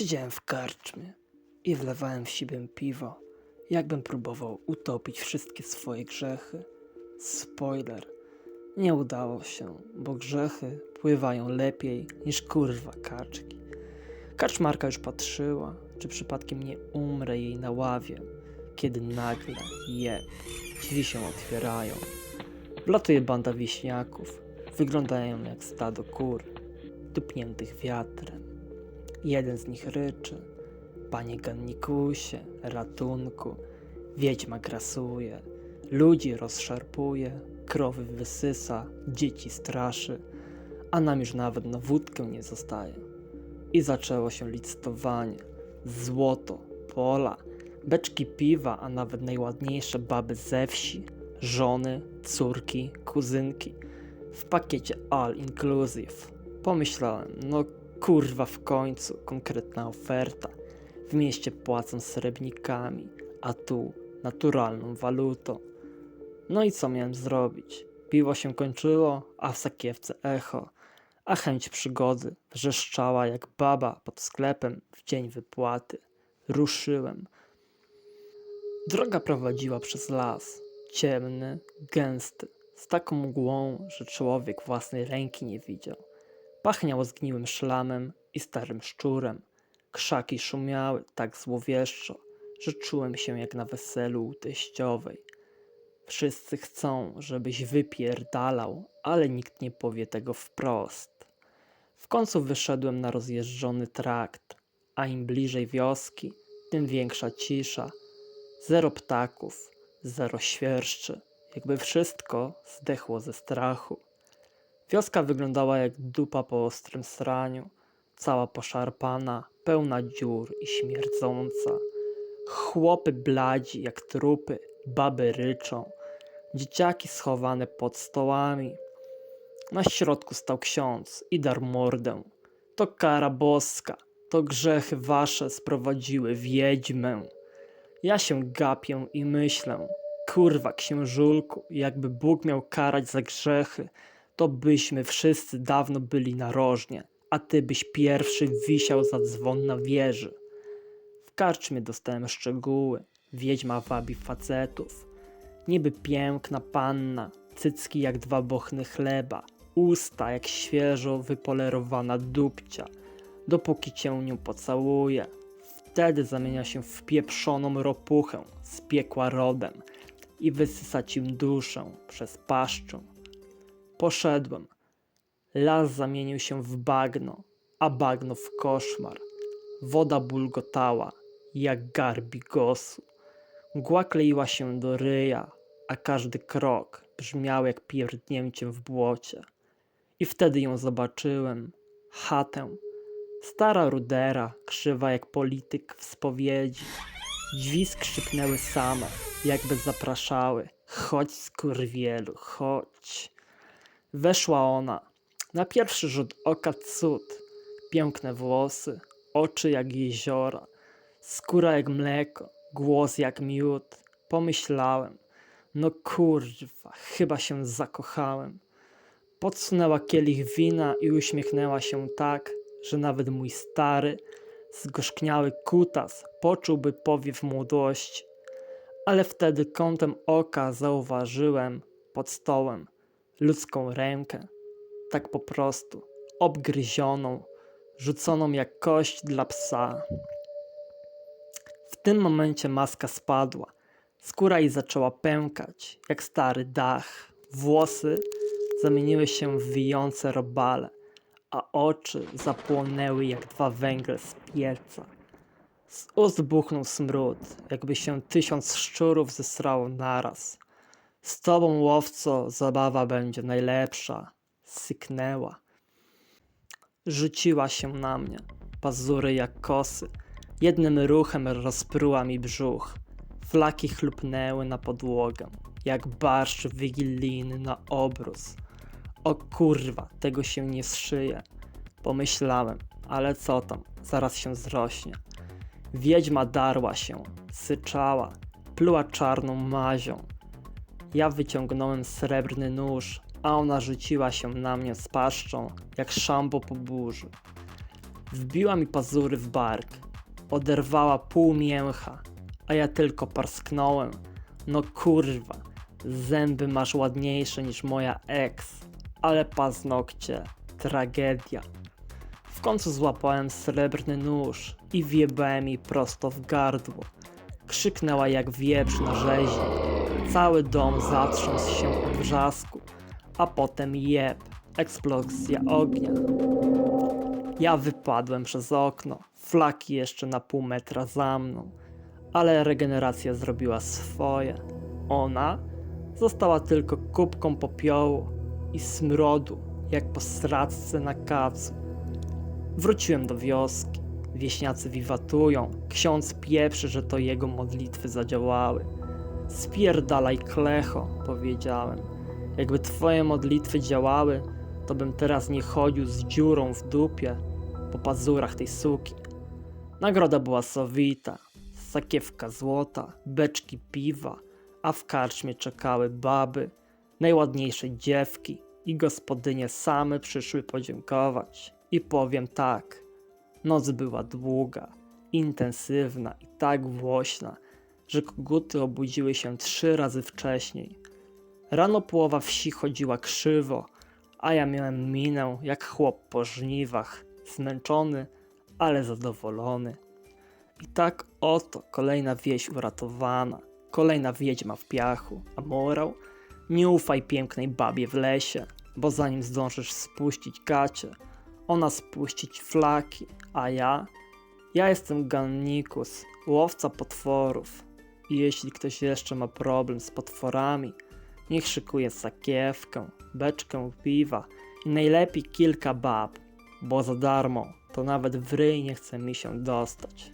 Siedziałem w karczmie i wlewałem w siebie piwo, jakbym próbował utopić wszystkie swoje grzechy. Spoiler, nie udało się, bo grzechy pływają lepiej niż kurwa kaczki. Kaczmarka już patrzyła, czy przypadkiem nie umrę jej na ławie, kiedy nagle je, drzwi się otwierają. Wlatuje banda wieśniaków, wyglądają jak stado kur, dupniętych wiatrem. Jeden z nich ryczy. Panie Gannikusie, ratunku. Wiedźma grasuje. Ludzi rozszarpuje. Krowy wysysa. Dzieci straszy. A nam już nawet na wódkę nie zostaje. I zaczęło się licytowanie. Złoto, pola, beczki piwa, a nawet najładniejsze baby ze wsi. Żony, córki, kuzynki. W pakiecie all inclusive. Pomyślałem, no kurwa w końcu konkretna oferta. W mieście płacą srebrnikami, a tu naturalną walutą. No i co miałem zrobić? Piwo się kończyło, a w sakiewce echo, a chęć przygody wrzeszczała jak baba pod sklepem w dzień wypłaty. Ruszyłem. Droga prowadziła przez las, ciemny, gęsty, z taką mgłą, że człowiek własnej ręki nie widział. Pachniało zgniłym szlamem i starym szczurem. Krzaki szumiały tak złowieszczo, że czułem się jak na weselu u teściowej. Wszyscy chcą, żebyś wypierdalał, ale nikt nie powie tego wprost. W końcu wyszedłem na rozjeżdżony trakt, a im bliżej wioski, tym większa cisza. Zero ptaków, zero świerszczy, jakby wszystko zdechło ze strachu. Wioska wyglądała jak dupa po ostrym sraniu, cała poszarpana, pełna dziur i śmierdząca. Chłopy bladzi jak trupy, baby ryczą, dzieciaki schowane pod stołami. Na środku stał ksiądz i dar mordę. To kara boska, to grzechy wasze sprowadziły wiedźmę. Ja się gapię i myślę, kurwa księżulku, jakby Bóg miał karać za grzechy, to byśmy wszyscy dawno byli narożnie, a ty byś pierwszy wisiał za dzwon na wieży. W karczmie dostałem szczegóły. Wiedźma wabi facetów. Niby piękna panna, cycki jak dwa bochny chleba, usta jak świeżo wypolerowana dupcia. Dopóki cię nią pocałuje, wtedy zamienia się w pieprzoną ropuchę z piekła rodem i wysysać im duszę przez paszczę. Poszedłem. Las zamienił się w bagno, a bagno w koszmar. Woda bulgotała, jak garbi gosu. Mgła kleiła się do ryja, a każdy krok brzmiał jak pierdnięcie w błocie. I wtedy ją zobaczyłem. Chatę. Stara rudera, krzywa jak polityk w spowiedzi. Drzwi skrzypnęły same, jakby zapraszały. Chodź, skurwielu, chodź. Weszła ona. Na pierwszy rzut oka cud. Piękne włosy, oczy jak jeziora, skóra jak mleko, głos jak miód. Pomyślałem, no kurwa, chyba się zakochałem. Podsunęła kielich wina i uśmiechnęła się tak, że nawet mój stary, zgorzkniały kutas poczułby powiew młodości. Ale wtedy kątem oka zauważyłem pod stołem ludzką rękę, tak po prostu, obgryzioną, rzuconą jak kość dla psa. W tym momencie maska spadła, skóra jej zaczęła pękać, jak stary dach, włosy zamieniły się w wijące robale, a oczy zapłonęły jak dwa węgle z pieca. Z ust buchnął smród, jakby się tysiąc szczurów zesrało naraz. Z tobą, łowco, zabawa będzie najlepsza. Syknęła. Rzuciła się na mnie, pazury jak kosy. Jednym ruchem rozpruła mi brzuch. Flaki chlupnęły na podłogę, jak barszcz wigilijny na obrus. O kurwa, tego się nie zszyje. Pomyślałem, ale co tam, zaraz się zrośnie. Wiedźma darła się, syczała, pluła czarną mazią. Ja wyciągnąłem srebrny nóż, a ona rzuciła się na mnie z paszczą, jak szambo po burzy. Wbiła mi pazury w bark. Oderwała pół mięcha, a ja tylko parsknąłem. No kurwa, zęby masz ładniejsze niż moja ex, ale paznokcie, tragedia. W końcu złapałem srebrny nóż i wjebałem jej prosto w gardło. Krzyknęła jak wieprz na rzezi. Cały dom zatrząsł się od wrzasku, a potem jeb, eksplozja ognia. Ja wypadłem przez okno, flaki jeszcze na pół metra za mną, ale regeneracja zrobiła swoje. Ona została tylko kubką popiołu i smrodu, jak po stracce na kacu. Wróciłem do wioski. Wieśniacy wiwatują. Ksiądz pieprzy, że to jego modlitwy zadziałały. Spierdalaj klecho, powiedziałem. Jakby twoje modlitwy działały, to bym teraz nie chodził z dziurą w dupie po pazurach tej suki. Nagroda była sowita. Sakiewka złota, beczki piwa, a w karczmie czekały baby, najładniejsze dziewki i gospodynie same przyszły podziękować. I powiem tak, noc była długa, intensywna i tak głośna, że koguty obudziły się trzy razy wcześniej. Rano połowa wsi chodziła krzywo, a ja miałem minę jak chłop po żniwach, zmęczony, ale zadowolony. I tak oto kolejna wieś uratowana, kolejna wiedźma w piachu, a morał? Nie ufaj pięknej babie w lesie, bo zanim zdążysz spuścić gacie, ona spuścić flaki, a ja? Ja jestem Gannikus, łowca potworów. I jeśli ktoś jeszcze ma problem z potworami, niech szykuje sakiewkę, beczkę piwa i najlepiej kilka bab, bo za darmo to nawet w ryj nie chce mi się dostać.